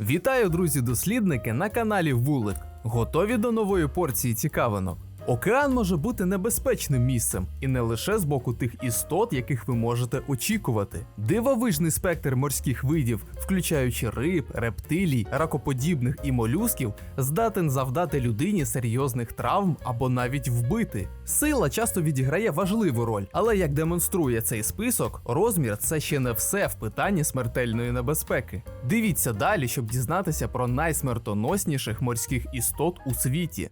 Вітаю, друзі-дослідники на каналі Вулик. Готові до нової порції цікавинок? Океан може бути небезпечним місцем, і не лише з боку тих істот, яких ви можете очікувати. Дивовижний спектр морських видів, включаючи риб, рептилій, ракоподібних і молюсків, здатен завдати людині серйозних травм або навіть вбити. Сила часто відіграє важливу роль, але як демонструє цей список, розмір це ще не все в питанні смертельної небезпеки. Дивіться далі, щоб дізнатися про найсмертоносніших морських істот у світі.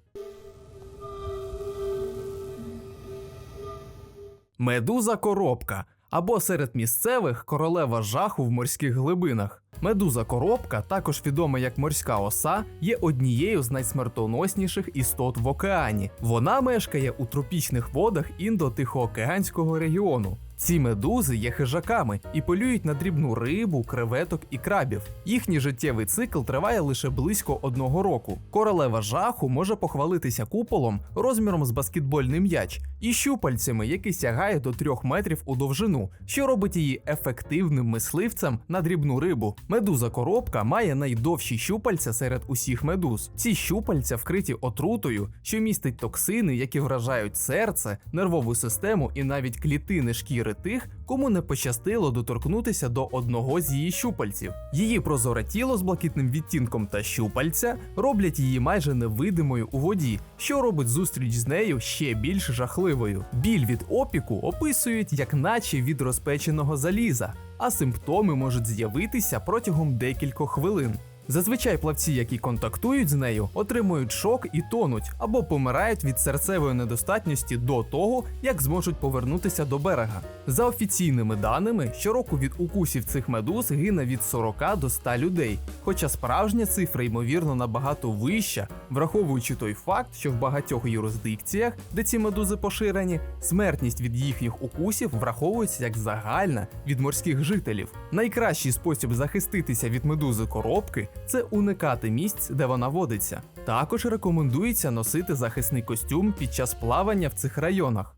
Медуза коробка або серед місцевих королева жаху в морських глибинах. Медуза коробка, також відома як морська оса, є однією з найсмертоносніших істот в океані. Вона мешкає у тропічних водах індо-тихоокеанського регіону. Ці медузи є хижаками і полюють на дрібну рибу, креветок і крабів. Їхній життєвий цикл триває лише близько одного року. Королева жаху може похвалитися куполом розміром з баскетбольний м'яч і щупальцями, які сягає до 3 метрів у довжину, що робить її ефективним мисливцем на дрібну рибу. Медуза коробка має найдовші щупальця серед усіх медуз. Ці щупальця вкриті отрутою, що містить токсини, які вражають серце, нервову систему і навіть клітини шкіри тих, кому не пощастило доторкнутися до одного з її щупальців. Її прозоре тіло з блакитним відтінком та щупальця роблять її майже невидимою у воді, що робить зустріч з нею ще більш жахливою. Біль від опіку описують як наче від розпеченого заліза, а симптоми можуть з'явитися протягом декількох хвилин. Зазвичай плавці, які контактують з нею, отримують шок і тонуть або помирають від серцевої недостатності до того, як зможуть повернутися до берега. За офіційними даними, щороку від укусів цих медуз гине від 40 до 100 людей. Хоча справжня цифра ймовірно набагато вища, враховуючи той факт, що в багатьох юрисдикціях, де ці медузи поширені, смертність від їхніх укусів враховується як загальна від морських жителів. Найкращий спосіб захиститися від медузи коробки це уникати місць, де вона водиться. Також рекомендується носити захисний костюм під час плавання в цих районах.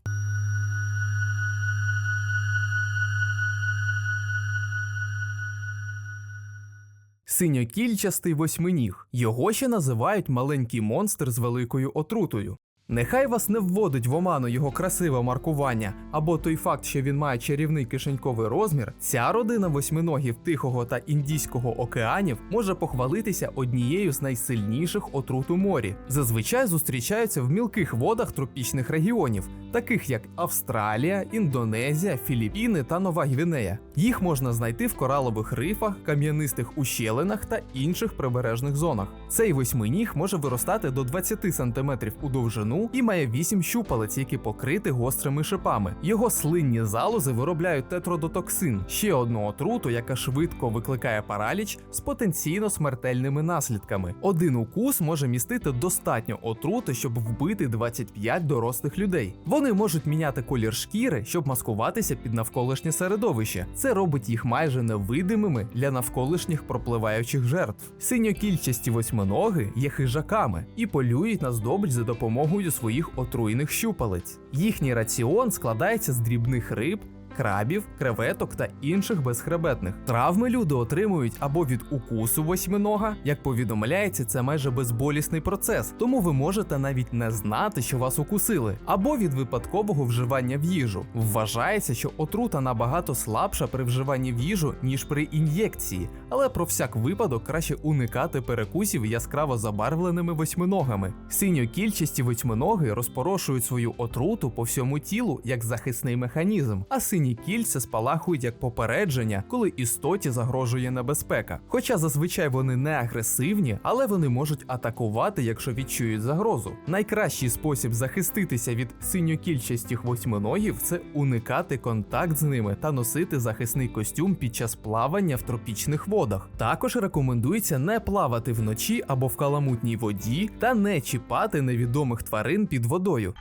Синьокільчастий восьминіг. Його ще називають маленький монстр з великою отрутою. Нехай вас не вводить в оману його красиве маркування або той факт, що він має чарівний кишеньковий розмір, ця родина восьминогів Тихого та Індійського океанів може похвалитися однією з найсильніших отрут у морі. Зазвичай зустрічаються в мілких водах тропічних регіонів, таких як Австралія, Індонезія, Філіппіни та Нова Гвінея. Їх можна знайти в коралових рифах, кам'янистих ущелинах та інших прибережних зонах. Цей восьминіг може виростати до 20 см у довжину і має 8 щупалець, які покриті гострими шипами. Його слинні залози виробляють тетродотоксин, ще одну отруту, яка швидко викликає параліч з потенційно смертельними наслідками. Один укус може містити достатньо отрути, щоб вбити 25 дорослих людей. Вони можуть міняти колір шкіри, щоб маскуватися під навколишнє середовище. Це робить їх майже невидимими для навколишніх пропливаючих жертв. Синьокільчасті восьминоги є хижаками і полюють на здобич за допомогою своїх отруйних щупалець. Їхній раціон складається з дрібних риб. Крабів, креветок та інших безхребетних. Травми люди отримують або від укусу восьминога, як повідомляється, це майже безболісний процес, тому ви можете навіть не знати, що вас укусили, або від випадкового вживання в їжу. Вважається, що отрута набагато слабша при вживанні в їжу, ніж при ін'єкції, але про всяк випадок краще уникати перекусів яскраво забарвленими восьминогами. Синьокільчасті восьминоги розпорошують свою отруту по всьому тілу як захисний механізм, а сині кільця спалахують як попередження, коли істоті загрожує небезпека. Хоча зазвичай вони не агресивні, але вони можуть атакувати, якщо відчують загрозу. Найкращий спосіб захиститися від синьокільчастих восьминогів це уникати контакт з ними та носити захисний костюм під час плавання в тропічних водах. Також рекомендується не плавати вночі або в каламутній воді та не чіпати невідомих тварин під водою.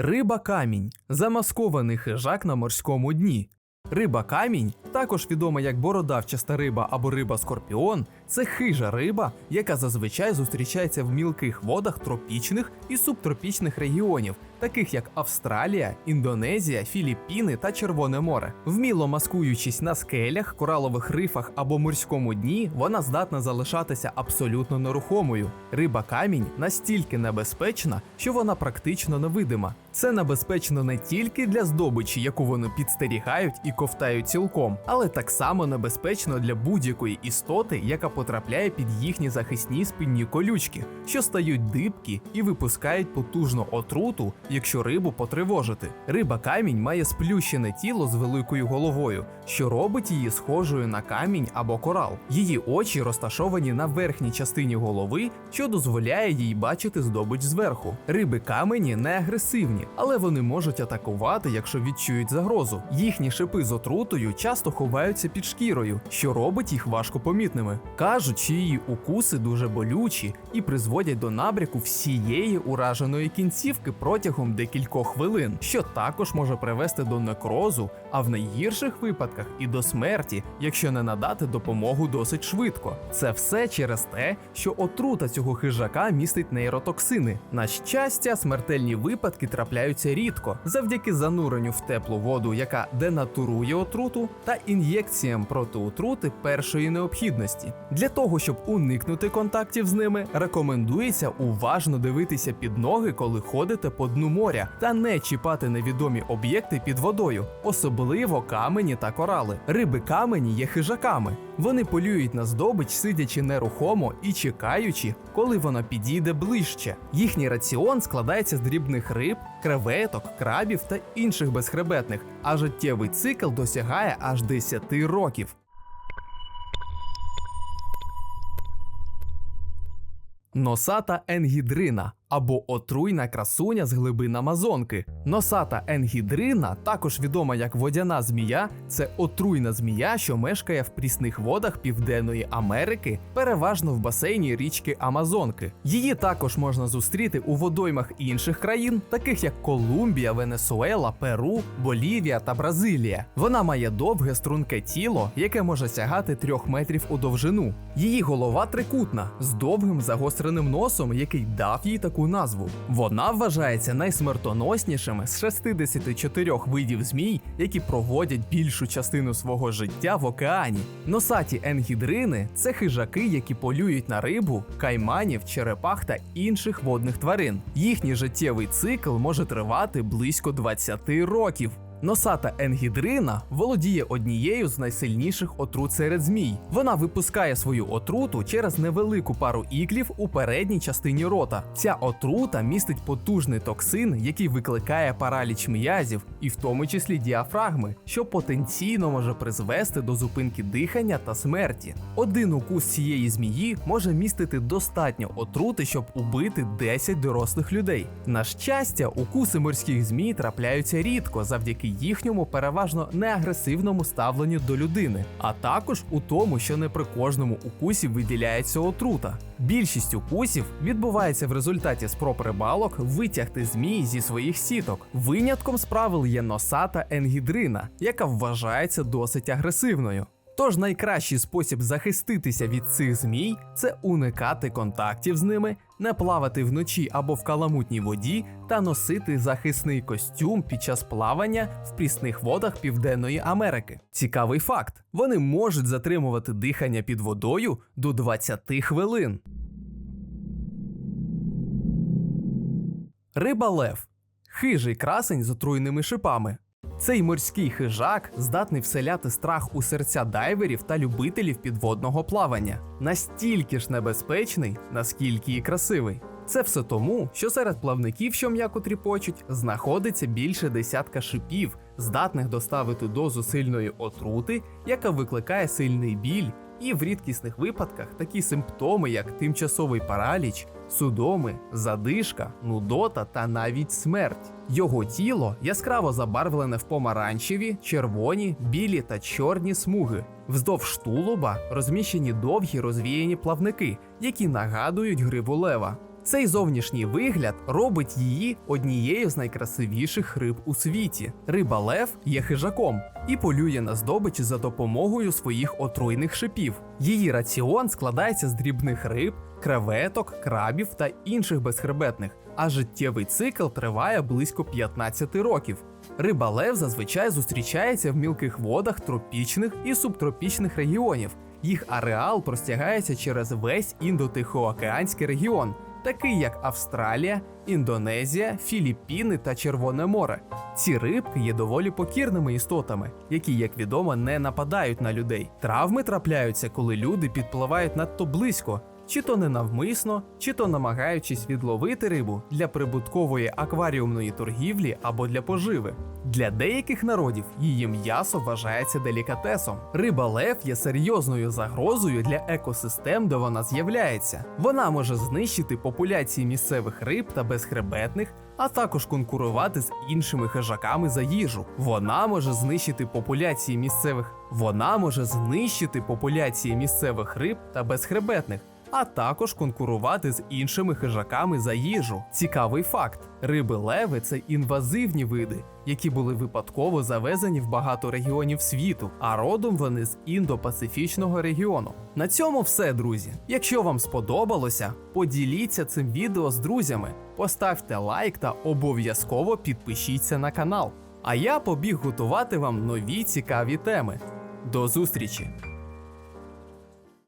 Риба камінь замаскований хижак на морському дні. Риба камінь, також відома як бородавчаста риба або риба скорпіон, Це хижа риба, яка зазвичай зустрічається в мілких водах тропічних і субтропічних регіонів, таких як Австралія, Індонезія, Філіппіни та Червоне море. Вміло маскуючись на скелях, коралових рифах або морському дні, вона здатна залишатися абсолютно нерухомою. Риба камінь настільки небезпечна, що вона практично невидима. Це небезпечно не тільки для здобичі, яку вони підстерігають і ковтають цілком, але так само небезпечно для будь-якої істоти, яка потрапляє під їхні захисні спинні колючки, що стають дибкі і випускають потужну отруту, якщо рибу потривожити. Риба камінь має сплющене тіло з великою головою, що робить її схожою на камінь або корал. Її очі розташовані на верхній частині голови, що дозволяє їй бачити здобич зверху. Риби камені не агресивні, але вони можуть атакувати, якщо відчують загрозу. Їхні шипи з отрутою часто ховаються під шкірою, що робить їх важко помітними. Кажуть, що її укуси дуже болючі і призводять до набряку всієї ураженої кінцівки протягом декількох хвилин, що також може привести до некрозу, а в найгірших випадках і до смерті, якщо не надати допомогу досить швидко. Це все через те, що отрута цього хижака містить нейротоксини. На щастя, смертельні випадки трапляються рідко завдяки зануренню в теплу воду, яка денатурує отруту, та ін'єкціям проти отрути першої необхідності. Для того, щоб уникнути контактів з ними, рекомендується уважно дивитися під ноги, коли ходите по дну моря, та не чіпати невідомі об'єкти під водою, особливо камені та корали. Риби камені є хижаками. Вони полюють на здобич, сидячи нерухомо і чекаючи, коли вона підійде ближче. Їхній раціон складається з дрібних риб, креветок, крабів та інших безхребетних, а життєвий цикл досягає аж 10 років. Носата енгідрина або отруйна красуня з глибин Амазонки. Носата енгідрина, також відома як водяна змія, це отруйна змія, що мешкає в прісних водах Південної Америки, переважно в басейні річки Амазонки. Її також можна зустріти у водоймах інших країн, таких як Колумбія, Венесуела, Перу, Болівія та Бразилія. Вона має довге струнке тіло, яке може сягати трьох метрів у довжину. Її голова трикутна з довгим загостреним носом, який дав їй таку назву. Вона вважається найсмертоноснішими з 64 видів змій, які проводять більшу частину свого життя в океані. Носаті енгідрини це хижаки, які полюють на рибу, кайманів, черепах та інших водних тварин. Їхній життєвий цикл може тривати близько 20 років. Носата енгідрина володіє однією з найсильніших отрут серед змій. Вона випускає свою отруту через невелику пару іклів у передній частині рота. Ця отрута містить потужний токсин, який викликає параліч м'язів, і в тому числі діафрагми, що потенційно може призвести до зупинки дихання та смерті. Один укус цієї змії може містити достатньо отрути, щоб убити 10 дорослих людей. На щастя, укуси морських змій трапляються рідко завдяки їхньому переважно неагресивному ставленню до людини, а також у тому, що не при кожному укусі виділяється отрута. Більшість укусів відбувається в результаті спроб рибалок витягти змій зі своїх сіток. Винятком з правил є носата енгідрина, яка вважається досить агресивною. Тож найкращий спосіб захиститися від цих змій це уникати контактів з ними, не плавати вночі або в каламутній воді та носити захисний костюм під час плавання в прісних водах Південної Америки. Цікавий факт: вони можуть затримувати дихання під водою до 20 хвилин. Риба лев хижий красень з отруйними шипами. Цей морський хижак здатний вселяти страх у серця дайверів та любителів підводного плавання. Настільки ж небезпечний, наскільки і красивий. Це все тому, що серед плавників, що м'яко тріпочуть, знаходиться більше десятка шипів, здатних доставити дозу сильної отрути, яка викликає сильний біль, і в рідкісних випадках такі симптоми, як тимчасовий параліч, судоми, задишка, нудота та навіть смерть. Його тіло яскраво забарвлене в помаранчеві, червоні, білі та чорні смуги. Вздовж тулуба розміщені довгі розвіяні плавники, які нагадують гриву лева. Цей зовнішній вигляд робить її однією з найкрасивіших риб у світі. Риба лев є хижаком і полює на здобич за допомогою своїх отруйних шипів. Її раціон складається з дрібних риб, креветок, крабів та інших безхребетних, а життєвий цикл триває близько 15 років. Риба лев зазвичай зустрічається в мілких водах тропічних і субтропічних регіонів. Їх ареал простягається через весь індотихоокеанський регіон, такий як Австралія, Індонезія, Філіппіни та Червоне море. Ці рибки є доволі покірними істотами, які, як відомо, не нападають на людей. Травми трапляються, коли люди підпливають надто близько, чи то ненавмисно, чи то намагаючись відловити рибу для прибуткової акваріумної торгівлі або для поживи. Для деяких народів її м'ясо вважається делікатесом. Риба лев є серйозною загрозою для екосистем, де вона з'являється. Вона може знищити популяції місцевих риб та безхребетних, а також конкурувати з іншими хижаками за їжу. Вона може знищити популяції місцевих. Вона може знищити популяції місцевих риб та безхребетних. А також конкурувати з іншими хижаками за їжу. Цікавий факт: риби леви це інвазивні види, які були випадково завезені в багато регіонів світу, а родом вони з індо-пасифічного регіону. На цьому все, друзі. Якщо вам сподобалося, поділіться цим відео з друзями, поставте лайк та обов'язково підпишіться на канал. А я побіг готувати вам нові цікаві теми. До зустрічі!